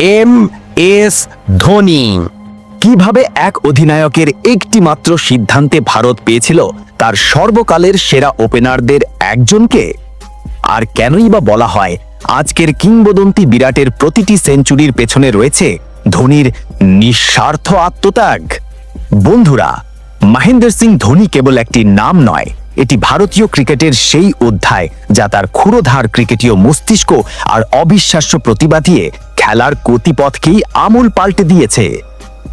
M S Dhoni. কীভাবে এক অধিনায়কের একটি মাত্র সিদ্ধান্তে ভারত পেয়েছিল তার সর্বকালের সেরা ওপেনারদের একজনকে? আর কেনই বা বলা হয় আজকের কিংবদন্তি বিরাটের প্রতিটি সেঞ্চুরির পেছনে রয়েছে ধোনির নিঃস্বার্থ আত্মত্যাগ। বন্ধুরা, মহেন্দ্র সিং ধোনি কেবল একটি নাম নয় এটি ভারতীয় ক্রিকেটের সেই অধ্যায় যা তার ক্ষুরোধার ক্রিকেটীয় মস্তিষ্ক আর অবিশ্বাস্য প্রতিভা দিয়ে খেলার গতিপথকেই আমূল পাল্টে দিয়েছে।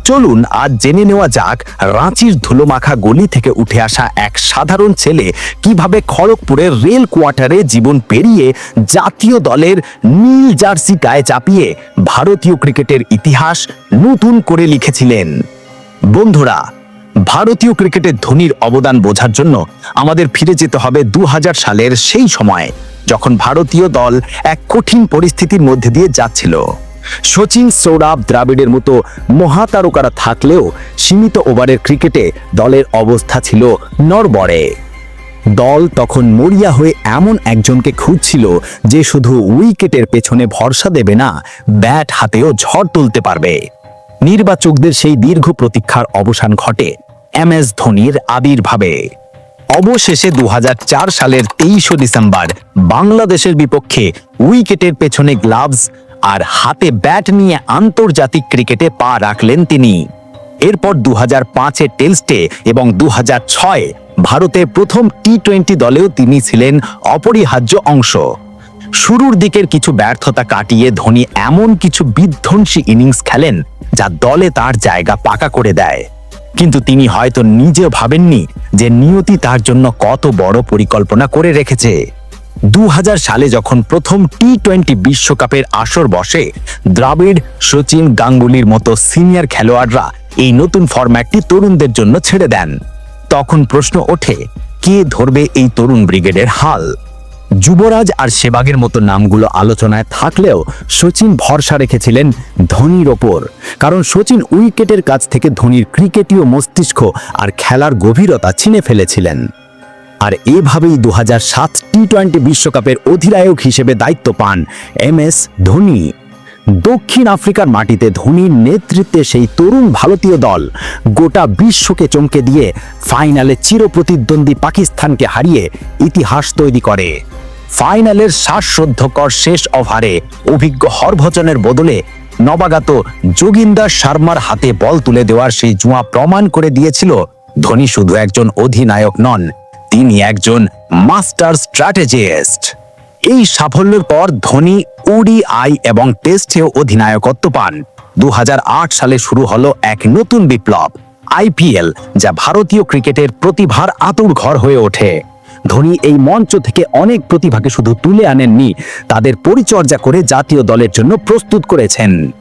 চলুন আজ জেনে নেওয়া যাক রাঁচির ধুলোমাখা গলি থেকে উঠে আসা এক সাধারণ ছেলে কীভাবে খড়গপুরের রেল কোয়ার্টারে জীবন পেরিয়ে জাতীয় দলের নীল জার্সি গায়ে চাপিয়ে ভারতীয় ক্রিকেটের ইতিহাস নতুন করে লিখেছিলেন। বন্ধুরা ভারতীয় ক্রিকেটের ধোনির অবদান বোঝার জন্য আমাদের ফিরে যেতে হবে দু হাজার সালের সেই সময়, যখন ভারতীয় দল এক কঠিন পরিস্থিতির মধ্যে দিয়ে যাচ্ছিল। সচিন সৌরভ, দ্রাবিড়ের মতো মহাতারকারা থাকলেও সীমিত ওভারের ক্রিকেটে দলের অবস্থা ছিল নড়বড়ে। দল তখন মরিয়া হয়ে এমন একজনকে খুঁজছিল যে শুধু উইকেটের পেছনে ভরসা দেবে না, ব্যাট হাতেও ঝড় তুলতে পারবে। নির্বাচকদের সেই দীর্ঘ প্রতীক্ষার অবসান ঘটে। এম এস ধোনির আবির্ভাবে। অবশেষে দু হাজার চার সালের তেইশে ডিসেম্বর বাংলাদেশের বিপক্ষে উইকেটের পেছনে গ্লাভস আর হাতে ব্যাট নিয়ে আন্তর্জাতিক ক্রিকেটে পা রাখলেন তিনি। এরপর দু হাজার পাঁচে টেস্টে এবং দু হাজার ছয় ভারতের প্রথম টি টোয়েন্টি দলেও তিনি ছিলেন অপরিহার্য অংশ। শুরুর দিকের কিছু ব্যর্থতা কাটিয়ে ধোনি এমন কিছু বিধ্বংসী ইনিংস খেলেন যা দলে তার জায়গা পাকা করে দেয়। কিন্তু তিনি হয়তো নিজে ভাবেননি যে নিয়তি তার জন্য কত বড় পরিকল্পনা করে রেখেছে। দু হাজার সালে যখন প্রথম টি টোয়েন্টি বিশ্বকাপের আসর বসে, দ্রাবিড়, সচিন গাঙ্গুলির মতো সিনিয়র খেলোয়াড়রা এই নতুন ফরম্যাটটি তরুণদের জন্য ছেড়ে দেন। তখন প্রশ্ন ওঠে, কে ধরবে এই তরুণ ব্রিগেডের হাল? যুবরাজ আর সেবাগের মতো নামগুলো আলোচনায় থাকলেও সচিন ভরসা রেখেছিলেন ধোনির ওপর। কারণ সচিন উইকেটের কাছ থেকে ধোনির ক্রিকেটীয় মস্তিষ্ক আর খেলার গভীরতা ছিনে ফেলেছিলেন। আর এভাবেই দু সাত টি টোয়েন্টি বিশ্বকাপের অধিনায়ক হিসেবে দায়িত্ব পান এম এস ধোনি। দক্ষিণ আফ্রিকার মাটিতে ধোনির নেতৃত্বে সেই তরুণ ভারতীয় দল গোটা বিশ্বকে চমকে দিয়ে ফাইনালে চিরপ্রতিদ্বন্দ্বী পাকিস্তানকে হারিয়ে ইতিহাস তৈরি করে। ফাইনালের শ্বাসরুদ্ধকর শেষ ওভারে অভিজ্ঞ হরভজনের বদলে নবাগত যোগিন্দার শর্মার হাতে বল তুলে দেওয়ার সেই জুয়া প্রমাণ করে দিয়েছিল ধোনি শুধু একজন অধিনায়ক নন, তিনি একজন মাস্টার স্ট্র্যাটেজিস্ট। এই সাফল্যের পর ধোনি ওডিআই এবং টেস্টেও অধিনায়কত্ব পান। দু হাজার আট সালে শুরু হলো এক নতুন বিপ্লব, আইপিএল, যা ভারতীয় ক্রিকেটের প্রতিভার আতুর ঘর হয়ে ওঠে। ধোনি এই মঞ্চ থেকে অনেক প্রতিভাকে শুধু তুলে আনেননি, তাদের পরিচর্যা করে জাতীয় দলের জন্য প্রস্তুত করেছেন।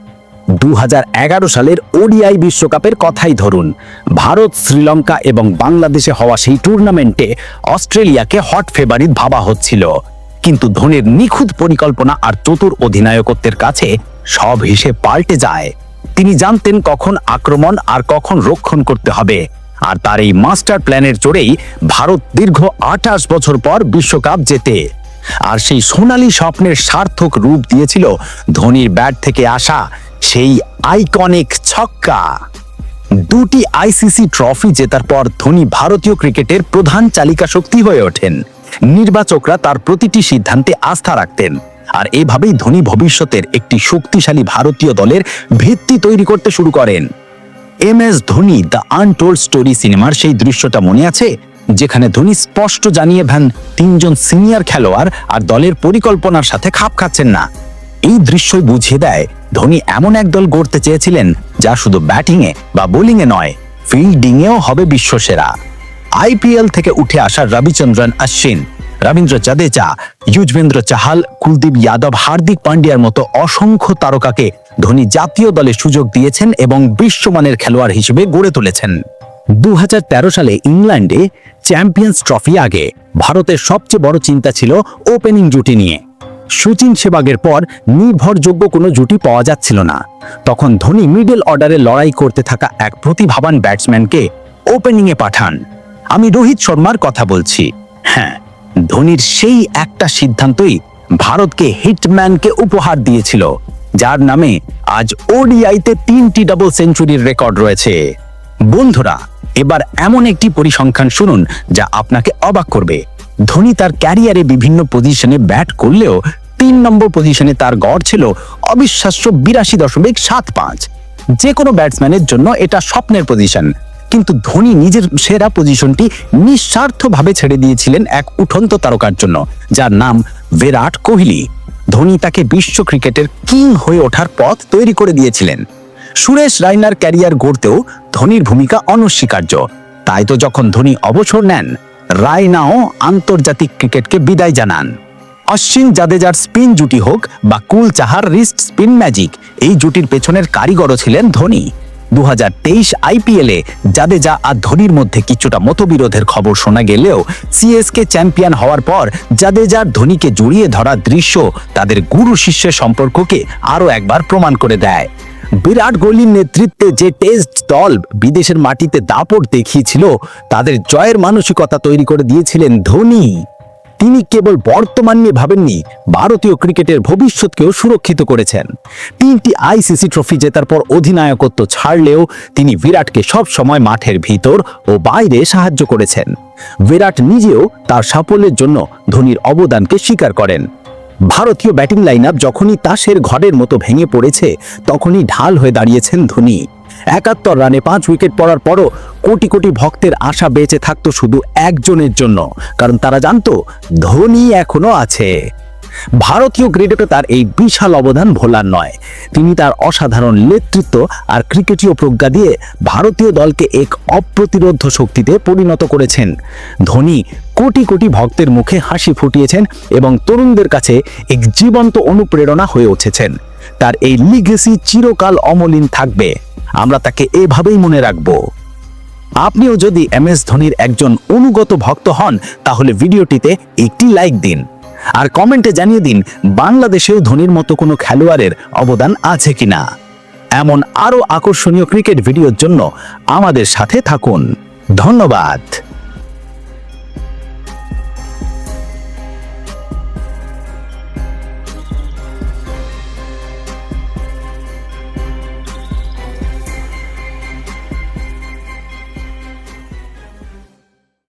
দু হাজার এগারো সালের ওডিআই বিশ্বকাপের কথাই ধরুন, ভারত, শ্রীলঙ্কা এবং বাংলাদেশে হওয়া সেই টুর্নামেন্টে অস্ট্রেলিয়াকে হট ফেভারিট ভাবা হচ্ছিল। কিন্তু ধোনির নিখুঁত পরিকল্পনা আর চতুর অধিনায়কত্বের কাছে সব হিসেব পাল্টে যায়। তিনি জানতেন কখন আক্রমণ আর কখন রক্ষণ করতে হবে। আর তার এই মাস্টার প্ল্যানের জোরেই ভারত দীর্ঘ আঠাশ বছর পর বিশ্বকাপ জেতে। আর সেই সোনালী স্বপ্নের সার্থক রূপ দিয়েছিল ধোনির ব্যাট থেকে আসা সেই আইকনিক ছক্কা। দুটি আইসিসি ট্রফি জেতার পর ধোনি ভারতীয় ক্রিকেটের প্রধান চালিকা শক্তি হয়ে ওঠেন। নির্বাচকরা তার প্রতিটি সিদ্ধান্তে আস্থা রাখতেন। আর এভাবেই ধোনি ভবিষ্যতের একটি শক্তিশালী ভারতীয় দলের ভিত্তি তৈরি করতে শুরু করেন। M S Dhoni the untold story সিনেমার সেই দৃশ্যটা মনে আছে? যেখানে ধোনি স্পষ্ট জানিয়ে ভ্যান, তিনজন সিনিয়র খেলোয়াড় আর দলের পরিকল্পনার সাথে খাপ খাচ্ছেন না। এই দৃশ্যই বুঝিয়ে দেয়, ধোনি এমন এক দল গড়তে চেয়েছিলেন যা শুধু ব্যাটিংয়ে বা বোলিংয়ে নয়, ফিল্ডিংয়েও হবে বিশ্বসেরা। আইপিএল থেকে উঠে আসা রবিচন্দ্রন অশ্বিন রবীন্দ্র জাদেজা, যুজবেন্দ্র চাহাল, কুলদীপ যাদব, হার্দিক পান্ডিয়ার মতো অসংখ্য তারকাকে ধোনি জাতীয় দলে সুযোগ দিয়েছেন এবং বিশ্বমানের খেলোয়াড় হিসেবে গড়ে তুলেছেন। দু হাজার তেরো সালে ইংল্যান্ডে চ্যাম্পিয়ন্স ট্রফি আগে ভারতের সবচেয়ে বড় চিন্তা ছিল ওপেনিং জুটি নিয়ে। সচিন সেবাগের পর নির্ভরযোগ্য কোনো জুটি পাওয়া যাচ্ছিল না। তখন ধোনি মিডল অর্ডারে লড়াই করতে থাকা এক প্রতিভাবান ব্যাটসম্যানকে ওপেনিংয়ে পাঠান। আমি রোহিত শর্মার কথা বলছি। হ্যাঁ ধোনির সেই একটা সিদ্ধান্তই ভারতকে হিটম্যানকে উপহার দিয়েছিল, যার নামে আজ ওডিআইতে তিনটি ডাবল সেঞ্চুরির রেকর্ড রয়েছে। বন্ধুরা, এবার এমন একটি পরিসংখ্যান শুনুন যা আপনাকে অবাক করবে। ধোনি তার ক্যারিয়ারে বিভিন্ন পজিশনে ব্যাট করলেও তিন নম্বর পজিশনে তার গড় ছিল অবিশ্বাস্য বিরাশি দশমিক সাত পাঁচ। যে কোনো ব্যাটসম্যানের জন্য এটা স্বপ্নের পজিশন কিন্তু ধোনি নিজের সেরা পজিশনটি নিঃস্বার্থভাবে ছেড়ে দিয়েছিলেন এক উঠন্ত তারকার জন্য, যার নাম বিরাট কোহলি। ধোনি তাকে বিশ্ব ক্রিকেটের কিং হয়ে ওঠার পথ তৈরি করে দিয়েছিলেন। সুরেশ রাইনার ক্যারিয়ার গড়তেও ধোনির ভূমিকা অনস্বীকার্য। তাই তো যখন ধোনি অবসর নেন রায়নাও আন্তর্জাতিক ক্রিকেটকে বিদায় জানান। অশ্বিন জাদেজার স্পিন জুটি হোক বা Kul Chahar wrist spin magic, এই জুটির পেছনের কারিগরও ছিলেন ধোনি। দু হাজার তেইশ আইপিএলে জাদেজা আর ধোনির মধ্যে কিছুটা মতবিরোধের খবর শোনা গেলেও সিএসকে চ্যাম্পিয়ন হওয়ার পর জাদেজার ধোনিকে জড়িয়ে ধরা দৃশ্য তাদের গুরু শিষ্যের সম্পর্ককে আরও একবার প্রমাণ করে দেয়। বিরাট কোহলির নেতৃত্বে যে টেস্ট দল বিদেশের মাটিতে দাপট দেখিয়েছিল, তাদের জয়ের মানসিকতা তৈরি করে দিয়েছিলেন ধোনি। তিনি কেবল বর্তমান নিয়ে ভাবেননি, ভারতীয় ক্রিকেটের ভবিষ্যৎকেও সুরক্ষিত করেছেন। তিনটি আইসিসি ট্রফি জেতার পর অধিনায়কত্ব ছাড়লেও তিনি বিরাটকে সব সময় মাঠের ভিতর ও বাইরে সাহায্য করেছেন। বিরাট নিজেও তার সাফল্যের জন্য ধোনির অবদানকে স্বীকার করেন। ভারতীয় ব্যাটিং লাইন যখনই তাসের ঘরের মতো ভেঙে পড়েছে, তখনই ঢাল হয়ে দাঁড়িয়েছেন ধোনি। একাত্তর রানে পাঁচ উইকেট পড়ার পরও কোটি কোটি ভক্তের আশা বেঁচে থাকতো শুধু একজনের জন্য। কারণ তারা জানতো, ধোনি এখনও আছে। ভারতীয় ক্রিকেটে তার এই বিশাল অবদান ভোলার নয়। তিনি তার অসাধারণ নেতৃত্ব আর ক্রিকেটীয় প্রজ্ঞা দিয়ে ভারতীয় দলকে এক অপ্রতিরোধ শক্তিতে পরিণত করেছেন। ধোনি কোটি কোটি ভক্তের মুখে হাসি ফুটিয়েছেন এবং তরুণদের কাছে এক জীবন্ত অনুপ্রেরণা হয়ে উঠেছেন। তার এই লিগেসি চিরকাল অমলিন থাকবে। আমরা তাকে এভাবেই মনে রাখব। আপনিও যদি এম এস ধোনির একজন অনুগত ভক্ত হন, তাহলে ভিডিওটিতে একটি লাইক দিন। আর কমেন্টে জানিয়ে দিন, বাংলাদেশেও ধোনির মতো কোনো খেলোয়াড়ের অবদান আছে কিনা। এমন আরও আকর্ষণীয় ক্রিকেট ভিডিওর জন্য আমাদের সাথে থাকুন। ধন্যবাদ।